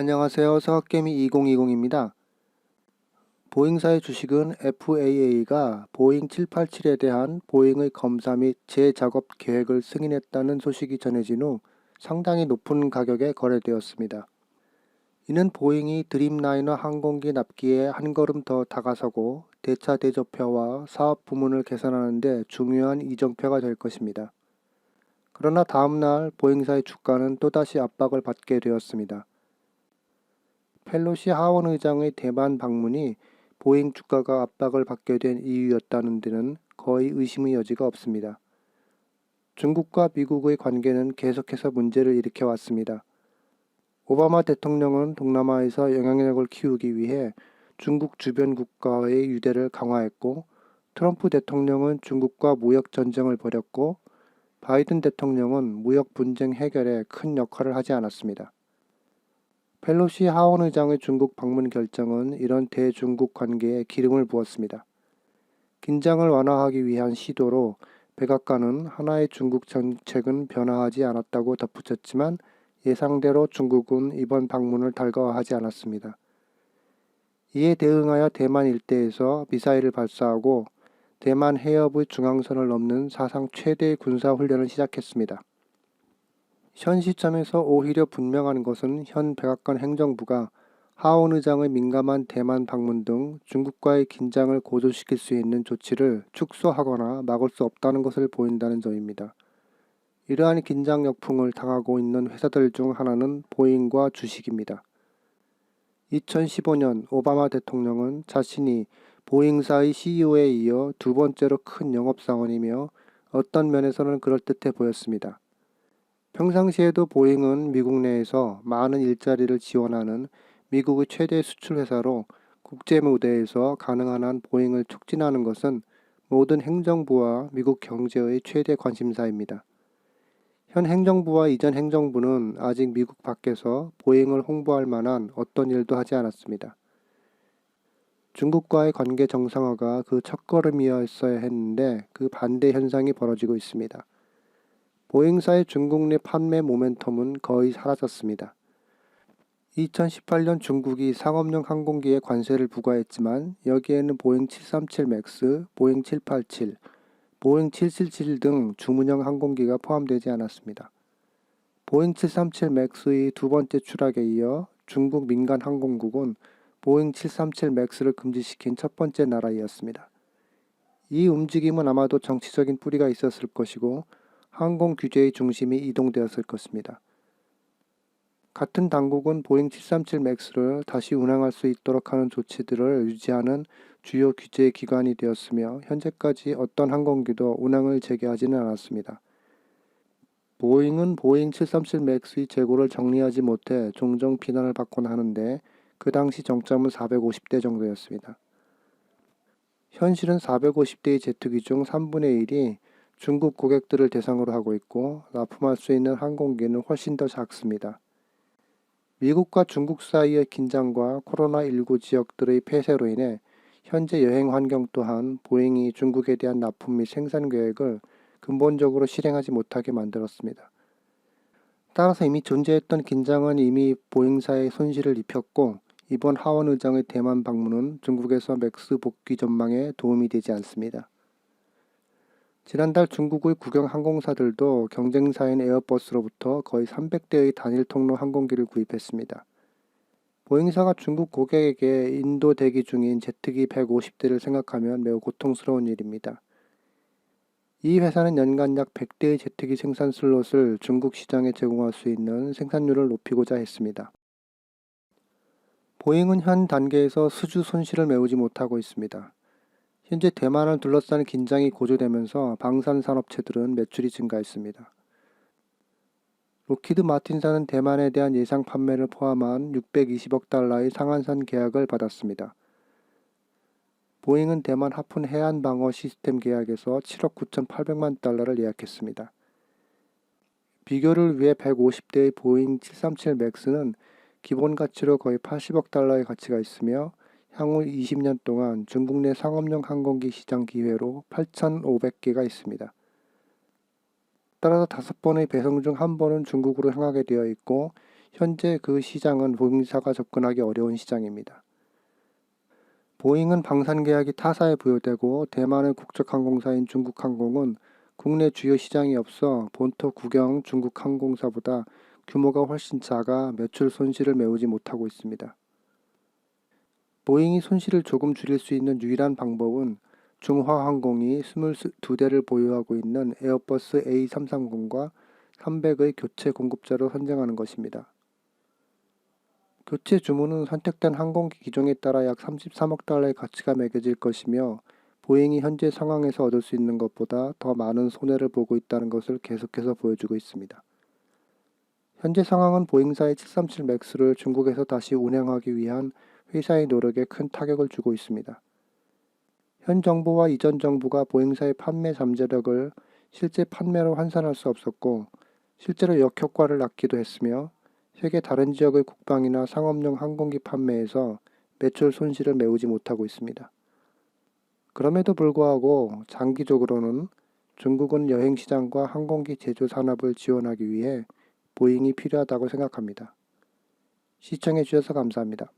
안녕하세요. 서학개미 2020입니다. 보잉사의 주식은 FAA가 보잉 787에 대한 보잉의 검사 및 재작업 계획을 승인했다는 소식이 전해진 후 상당히 높은 가격에 거래되었습니다. 이는 보잉이 드림라이너 항공기 납기에 한 걸음 더 다가서고 대차 대조표와 사업 부문을 개선하는 데 중요한 이정표가 될 것입니다. 그러나 다음날 보잉사의 주가는 또다시 압박을 받게 되었습니다. 펠로시 하원 의장의 대만 방문이 보잉 주가가 압박을 받게 된 이유였다는 데는 거의 의심의 여지가 없습니다. 중국과 미국의 관계는 계속해서 문제를 일으켜 왔습니다. 오바마 대통령은 동남아에서 영향력을 키우기 위해 중국 주변 국가의 유대를 강화했고 트럼프 대통령은 중국과 무역 전쟁을 벌였고 바이든 대통령은 무역 분쟁 해결에 큰 역할을 하지 않았습니다. 펠로시 하원 의장의 중국 방문 결정은 이런 대중국 관계에 기름을 부었습니다. 긴장을 완화하기 위한 시도로 백악관은 하나의 중국 정책은 변화하지 않았다고 덧붙였지만 예상대로 중국은 이번 방문을 달가워하지 않았습니다. 이에 대응하여 대만 일대에서 미사일을 발사하고 대만 해협의 중앙선을 넘는 사상 최대의 군사 훈련을 시작했습니다. 현 시점에서 오히려 분명한 것은 현 백악관 행정부가 하원 의장의 민감한 대만 방문 등 중국과의 긴장을 고조시킬 수 있는 조치를 축소하거나 막을 수 없다는 것을 보인다는 점입니다. 이러한 긴장 역풍을 당하고 있는 회사들 중 하나는 보잉과 주식입니다. 2015년 오바마 대통령은 자신이 보잉사의 CEO에 이어 두 번째로 큰 영업사원이며 어떤 면에서는 그럴듯해 보였습니다. 평상시에도 보잉은 미국 내에서 많은 일자리를 지원하는 미국의 최대 수출 회사로 국제 무대에서 가능한 한 보잉을 촉진하는 것은 모든 행정부와 미국 경제의 최대 관심사입니다. 현 행정부와 이전 행정부는 아직 미국 밖에서 보잉을 홍보할 만한 어떤 일도 하지 않았습니다. 중국과의 관계 정상화가 그 첫걸음이었어야 했는데 그 반대 현상이 벌어지고 있습니다. 보잉사의 중국 내 판매 모멘텀은 거의 사라졌습니다. 2018년 중국이 상업용 항공기에 관세를 부과했지만 여기에는 보잉 737 맥스, 보잉 787, 보잉 777 등 주문형 항공기가 포함되지 않았습니다. 보잉 737 맥스의 두 번째 추락에 이어 중국 민간 항공국은 보잉 737 맥스를 금지시킨 첫 번째 나라이었습니다. 이 움직임은 아마도 정치적인 뿌리가 있었을 것이고 항공 규제의 중심이 이동되었을 것입니다. 같은 당국은 보잉 737 맥스를 다시 운항할 수 있도록 하는 조치들을 유지하는 주요 규제 기관이 되었으며 현재까지 어떤 항공기도 운항을 재개하지는 않았습니다. 보잉은 보잉 737 맥스의 재고를 정리하지 못해 종종 비난을 받곤 하는데 그 당시 정점은 450대 정도였습니다. 현실은 450대의 제트기 중 3분의 1이 중국 고객들을 대상으로 하고 있고 납품할 수 있는 항공기는 훨씬 더 작습니다. 미국과 중국 사이의 긴장과 코로나19 지역들의 폐쇄로 인해 현재 여행 환경 또한 보잉이 중국에 대한 납품 및 생산 계획을 근본적으로 실행하지 못하게 만들었습니다. 따라서 이미 존재했던 긴장은 이미 보잉사에 손실을 입혔고 이번 하원 의장의 대만 방문은 중국에서 맥스 복귀 전망에 도움이 되지 않습니다. 지난달 중국의 국영 항공사들도 경쟁사인 에어버스로부터 거의 300대의 단일 통로 항공기를 구입했습니다. 보잉사가 중국 고객에게 인도 대기 중인 제트기 150대를 생각하면 매우 고통스러운 일입니다. 이 회사는 연간 약 100대의 제트기 생산 슬롯을 중국 시장에 제공할 수 있는 생산률을 높이고자 했습니다. 보잉은 현 단계에서 수주 손실을 메우지 못하고 있습니다. 현재 대만을 둘러싼 긴장이 고조되면서 방산 산업체들은 매출이 증가했습니다. 로키드 마틴사는 대만에 대한 예상 판매를 포함한 620억 달러의 상한선 계약을 받았습니다. 보잉은 대만 하푼 해안 방어 시스템 계약에서 7억 9,800만 달러를 예약했습니다. 비교를 위해 150대의 보잉 737 맥스는 기본 가치로 거의 80억 달러의 가치가 있으며 향후 20년 동안 중국 내 상업용 항공기 시장 기회로 8,500개가 있습니다. 따라서 다섯 번의 배송 중 한 번은 중국으로 향하게 되어 있고 현재 그 시장은 보잉사가 접근하기 어려운 시장입니다. 보잉은 방산 계약이 타사에 부여되고 대만의 국적 항공사인 중국항공은 국내 주요 시장이 없어 본토 국영 중국항공사보다 규모가 훨씬 작아 매출 손실을 메우지 못하고 있습니다. 보잉이 손실을 조금 줄일 수 있는 유일한 방법은 중화항공이 22대를 보유하고 있는 에어버스 A330과 300의 교체 공급자로 선정하는 것입니다. 교체 주문은 선택된 항공기 기종에 따라 약 33억 달러의 가치가 매겨질 것이며 보잉이 현재 상황에서 얻을 수 있는 것보다 더 많은 손해를 보고 있다는 것을 계속해서 보여주고 있습니다. 현재 상황은 보잉사의 737 맥스를 중국에서 다시 운행하기 위한 회사의 노력에 큰 타격을 주고 있습니다. 현 정부와 이전 정부가 보잉사의 판매 잠재력을 실제 판매로 환산할 수 없었고 실제로 역효과를 낳기도 했으며 세계 다른 지역의 국방이나 상업용 항공기 판매에서 매출 손실을 메우지 못하고 있습니다. 그럼에도 불구하고 장기적으로는 중국은 여행 시장과 항공기 제조 산업을 지원하기 위해 보잉이 필요하다고 생각합니다. 시청해 주셔서 감사합니다.